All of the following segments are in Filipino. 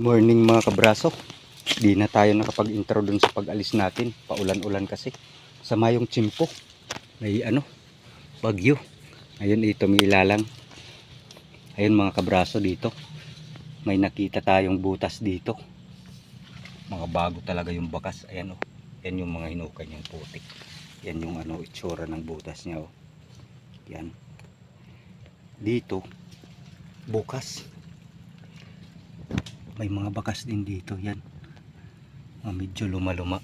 Morning mga kabraso. Di na tayo nakapag-intro dun sa pag-alis natin. Paulan-ulan kasi. Sa Mayong Chimpo. May ano, bagyo. Ayun ito may ilalang. Ayun mga kabraso dito. May nakita tayong butas dito. Mga bago talaga yung bakas. Ayan o. Yan yung mga hinukay niyang putik. Yan yung ano, itsura ng butas niya o. Yan. Dito, bukas may mga bakas din dito yan. Mga medyo luma-luma.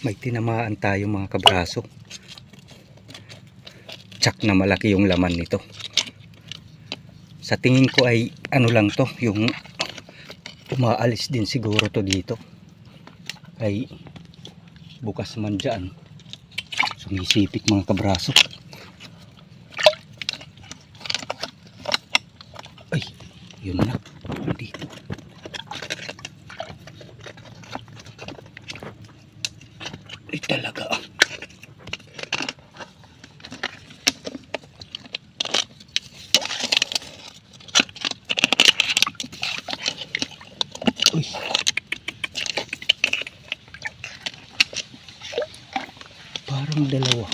May tinamaan tayo mga kabraso. Tsak na malaki yung laman nito. Sa tingin ko ay ano lang to yung umaalis din siguro to dito. Ay bukas man dyan. Sumisipik mga kabraso yun na. Dito. Ay, talaga ah. Uy. Parang dalawa.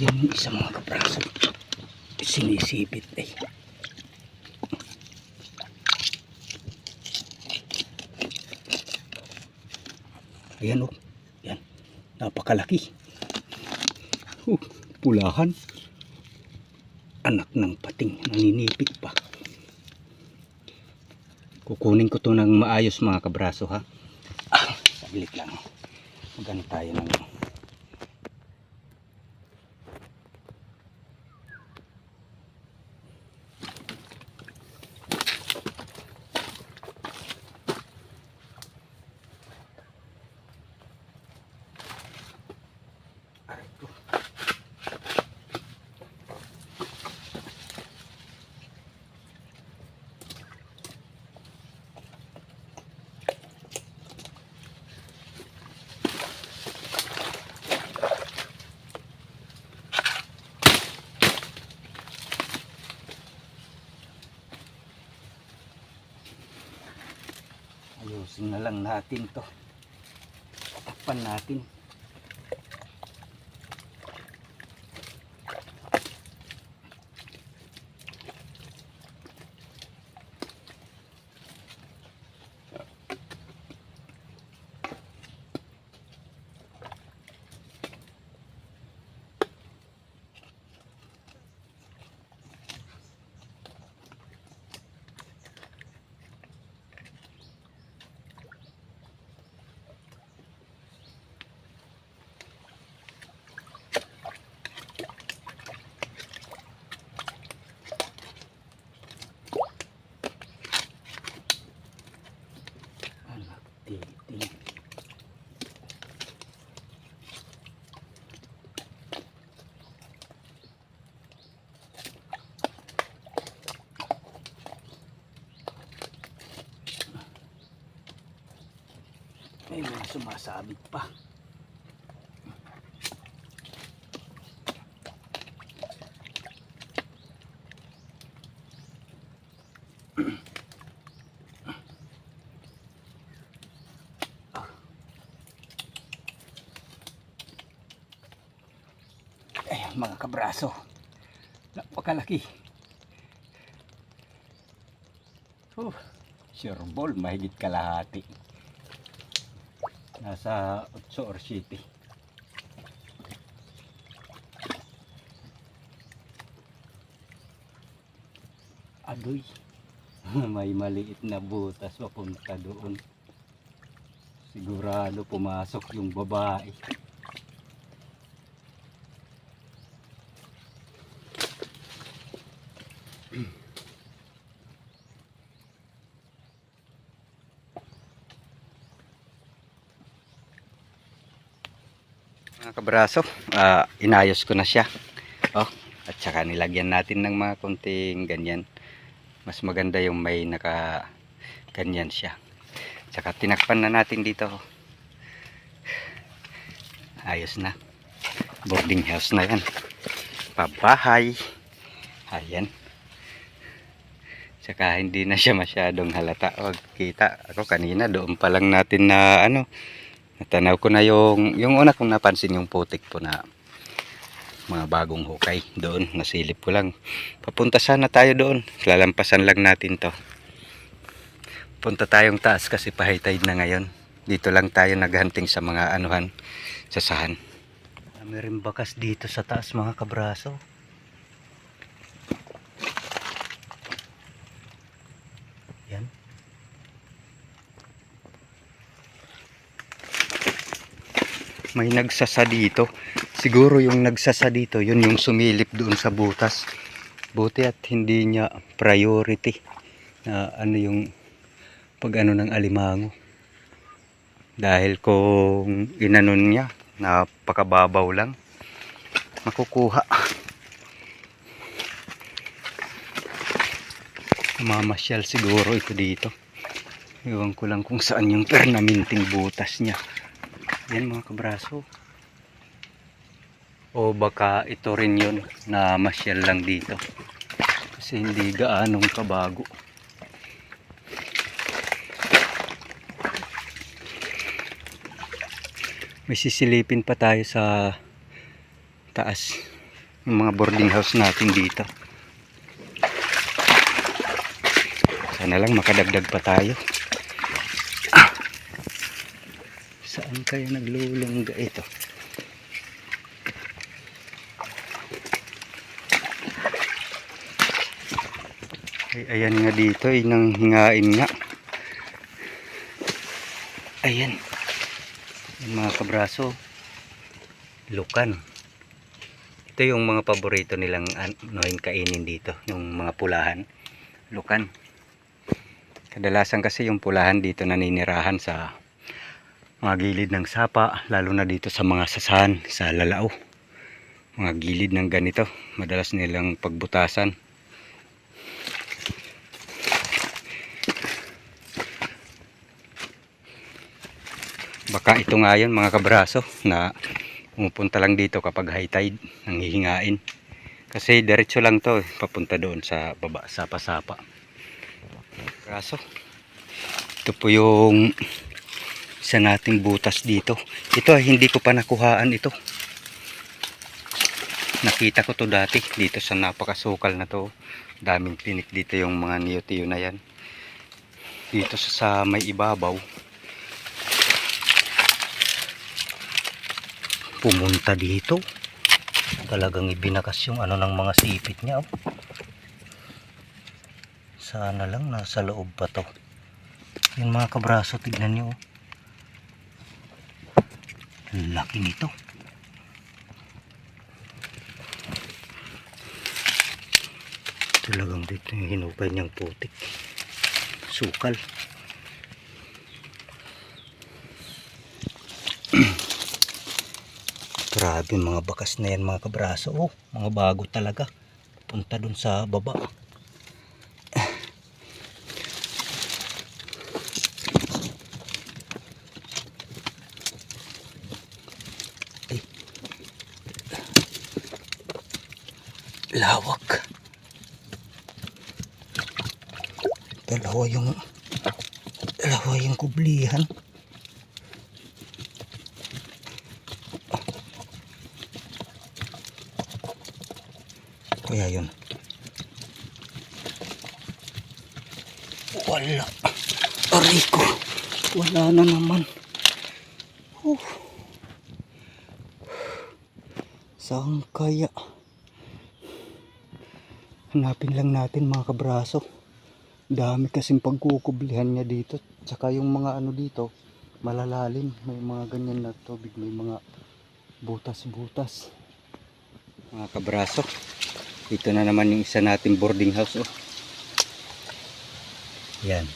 Yan yung isa mga kapraso. Sinisipit eh. Ayan oh. Yan. Napakalaki. Uh, pulahan. Anak ng pating. Naninipit pa. Kukunin ko to ng maayos mga kabraso ha. Ah, saglit lang. Magano tayo ng aray ko. Ayusin na lang natin to. Takpan natin. Anak titing. May sumasabit pa. Ayan mga kabraso. Napakalaki. Oh, sure ball, mahigit kalahati. Nasa 8 or 7. Adoy. May maliit na butas papunta doon. Sigurado pumasok yung babae. Kabraso. Ah, inayos ko na siya. Oh, at saka nilagyan natin ng mga konting ganyan. Mas maganda yung may naka ganyan siya. Saka tinakpan na natin dito. Ayos na. Boarding house na yan. Pabahay ayan. Tsaka hindi na siya masyadong halata. O, kita. Ako kanina doon pa lang natin na ano, natanaw ko na yung, yung una kong napansin yung putik po na mga bagong hukay doon. Nasilip ko lang. Papunta sana tayo doon. Lalampasan lang natin to. Punta tayong taas kasi pa high tide na ngayon. Dito lang tayo naghunting sa mga anuhan, sasahan. Kami rin bakas dito sa taas mga kabraso. Yan. May nagsasa dito. Siguro yung nagsasa dito, yun yung sumilip doon sa butas. Buti at hindi niya priority na ano yung pag ano ng alimango. Dahil kung inanon niya, napakababaw lang, makukuha. Mamasyal siguro ito dito. Ewan ko lang kung saan yung pernaminting butas niya. Yan mga kabraso. O baka ito rin yun na masyal lang dito. Kasi hindi gaanong kabago. May sisilipin pa tayo sa taas. Yung mga boarding house natin dito. Sana lang makadagdag pa tayo. Ah. Kayo naglulungga ito? Ay, ayan nga dito, ay nang hingain nga. Ayan. Yung mga kabraso. Lukan. Ito yung mga paborito nilang anohin kainin dito. Yung mga pulahan. Lukan. Kadalasan kasi yung pulahan dito naninirahan sa mga gilid ng sapa. Lalo na dito sa mga sasahan, sa lalao. Mga gilid ng ganito. Madalas nilang pagbutasan. baka ito nga yun mga kabraso na pumupunta lang dito kapag high tide nanghihingain kasi diretso lang to papunta doon sa baba sapa-sapa kaso ito po yung isa nating butas dito. Ito hindi ko pa nakuhaan ito. Nakita ko to dati dito sa napakasukal na to. Daming tinik dito yung mga niyotiyo na yan. Dito sa, sa may ibabaw. Pumunta dito. Talagang ibinakas yung ano ng mga sipit niya oh. sana lang nasa loob pa to. Yung mga kabraso tignan nyo oh. Laki nito talagang dito yung hinupay niyang putik sukal Grabe mga bakas na yan mga kabraso. Oh, mga bago talaga. Punta dun sa baba. Lawak. Dalawa yung dalawa yung kublihan. Kaya yun. Wala. Aray ko. Wala na naman. Huh. Saan kaya? Hanapin lang natin mga kabraso. Dami kasing pagkukublihan niya dito. Tsaka yung mga ano dito, malalalim. May mga ganyan na tubig. May mga butas-butas. Mga kabraso. Ito na naman yung isa nating boarding house oh. Yan.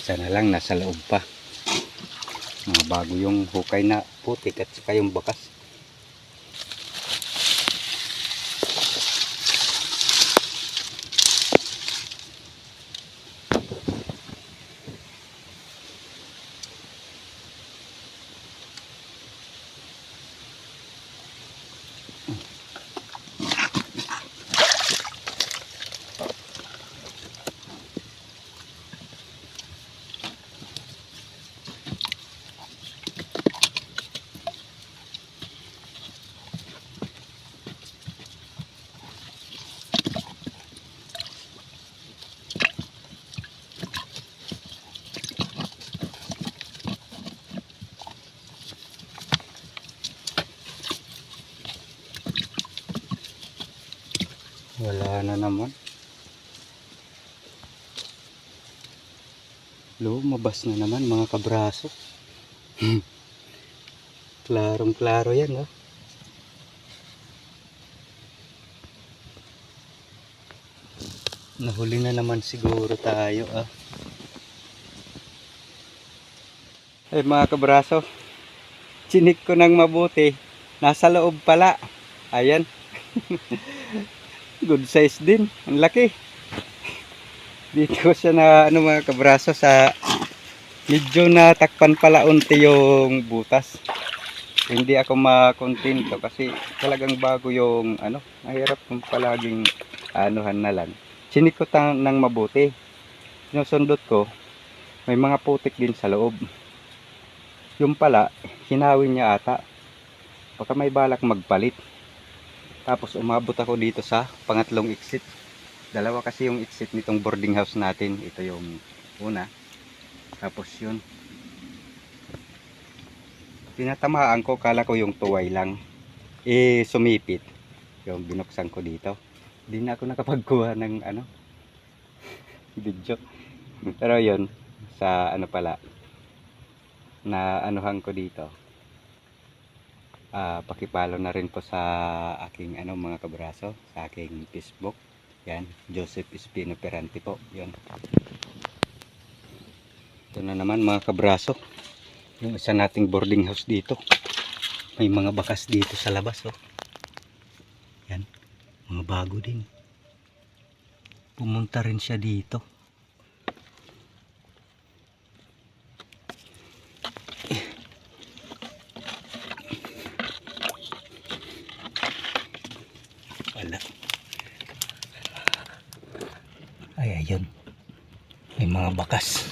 Sana lang nasa loob pa. Mga bago yung hukay na putik at saka yung bakas. Wala na naman. Lumabas na naman mga kabraso. Klarong klaro yan oh. Nahuli na naman siguro tayo ah. Ay mga kabraso. Chinik ko ng mabuti. Nasa loob pala. Ayan. Good size din. Ang laki. Dito siya na ano mga kabraso sa medyo natakpan pala unti yung butas. Hindi ako makontento kasi talagang bago yung ano, mahirap kung palaging anuhan na lang. Chinikot ang- ng mabuti. Sinusundot ko, may mga putik din sa loob. Yung pala, hinawin niya ata. Baka may balak magpalit. Tapos umabot ako dito sa pangatlong exit. Dalawa kasi yung exit nitong boarding house natin. Ito yung una. Tapos yun. Tinatamaan ko, kala ko yung tuway lang. Eh, sumipit. Yung binuksan ko dito. Hindi na ako nakapagkuha ng ano, video. Pero yun, sa ano pala, na anuhan ko dito. Ah, pakipalo na rin po sa aking ano mga kabraso, sa aking Facebook. Yan, Joseph Espino Perante po. Yan. Ito na naman mga kabraso. Yung isa nating boarding house dito. May mga bakas dito sa labas oh. Yan, mga bago din. Pumunta rin siya dito. Wala. Ay, ayun. May mga bakas.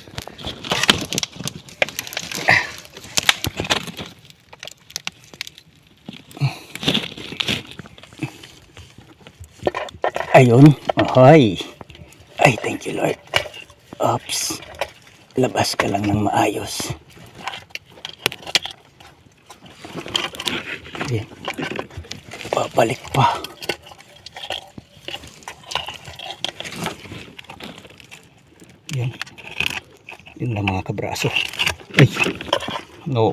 Ayun. Ahoy. Ay, thank you Lord. Oops. Labas ka lang ng maayos. Yan. Babalik pa. Yan. Yun lang mga kabraso. Ay. No.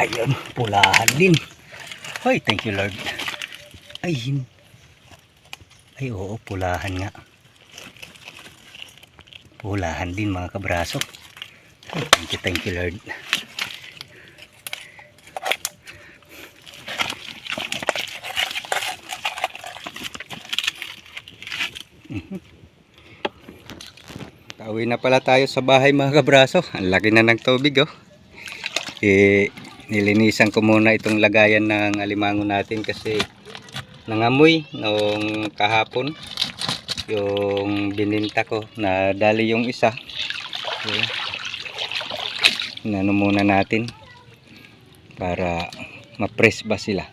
Ayun, pulahan din. Hoy, thank you Lord. Ay, hin- ay oo, pulahan nga. Pulahan din mga kabraso. Ay, thank you, thank you Lord. Pauwi na pala tayo sa bahay mga kabraso. Ang laki na ng tubig oh. Eh, nilinisan ko muna itong lagayan ng alimango natin kasi nangamoy noong kahapon yung bininta ko na dali yung isa okay. inano muna natin para ma-press ba sila